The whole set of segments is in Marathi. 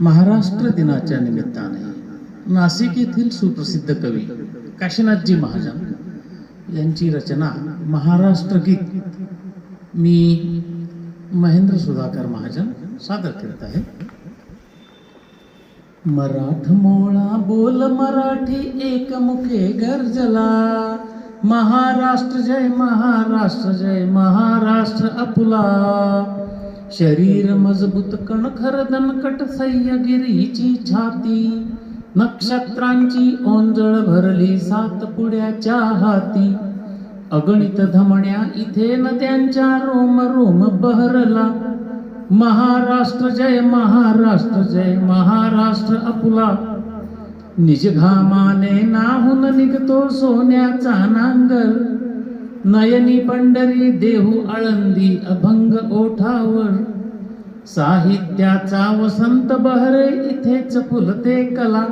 महाराष्ट्र दिनाच्या निमित्ताने नाशिक येथील सुप्रसिद्ध कवी काशीनाथजी महाजन यांची रचना महाराष्ट्र गीत मी महेंद्र सुधाकर महाजन सादर करत आहे. मराठमोळा बोल मराठी एकमुखे गर्जला महाराष्ट्र जय महाराष्ट्र जय महाराष्ट्र अपुला. शरीर मजबूत कणखर दणकट सह्यगिरीची छाती. नक्षत्रांची ओंजळ भरली सात पुड्याच्या हाती. अगणित धमण्या इथे नद्यांच्या रोम रोम बहरला. महाराष्ट्र जय महाराष्ट्र जय महाराष्ट्र अपुला. निजघामाने नाहून निघतो सोन्याचा नांगर. नयनी पंढरी देहू आळंदी अभंग ओठावर. साहित्याचा वसंत बहरे इथेच फुलते कला.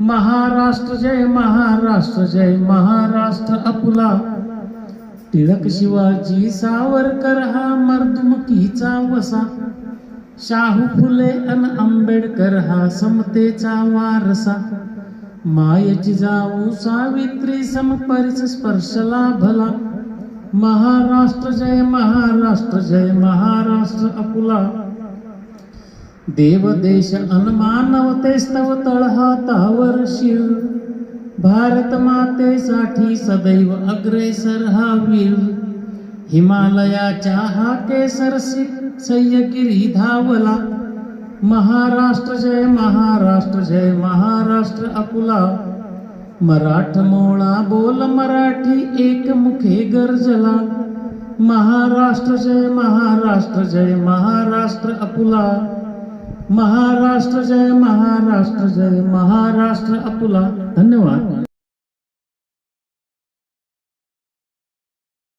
महाराष्ट्र जय महाराष्ट्र जय महाराष्ट्र अपुला. टिळक शिवाजी सावरकर हा मर्दुमकीचा वसा. शाहू फुले अन आंबेडकर हा समतेचा वारसा. मायची जाऊ सावित्री समपरिच स्पर्शला भला महाराष्ट्र जय महाराष्ट्र जय महाराष्ट्र अपुला. देव देश अनमानवते स्तव तळहातावर शिर. भारत मातेसाठी सदैव अग्रेसर हा वीर. हिमालयाच्या हा केसर सह्यगिरी धावला. महाराष्ट्र जय महाराष्ट्र जय महाराष्ट्र अपुला. मराठमोळा बोल मराठी एकमुखे गरजला. महाराष्ट्र जय महाराष्ट्र जय महाराष्ट्र अपुला. महाराष्ट्र जय महाराष्ट्र जय महाराष्ट्र अपुला. धन्यवाद.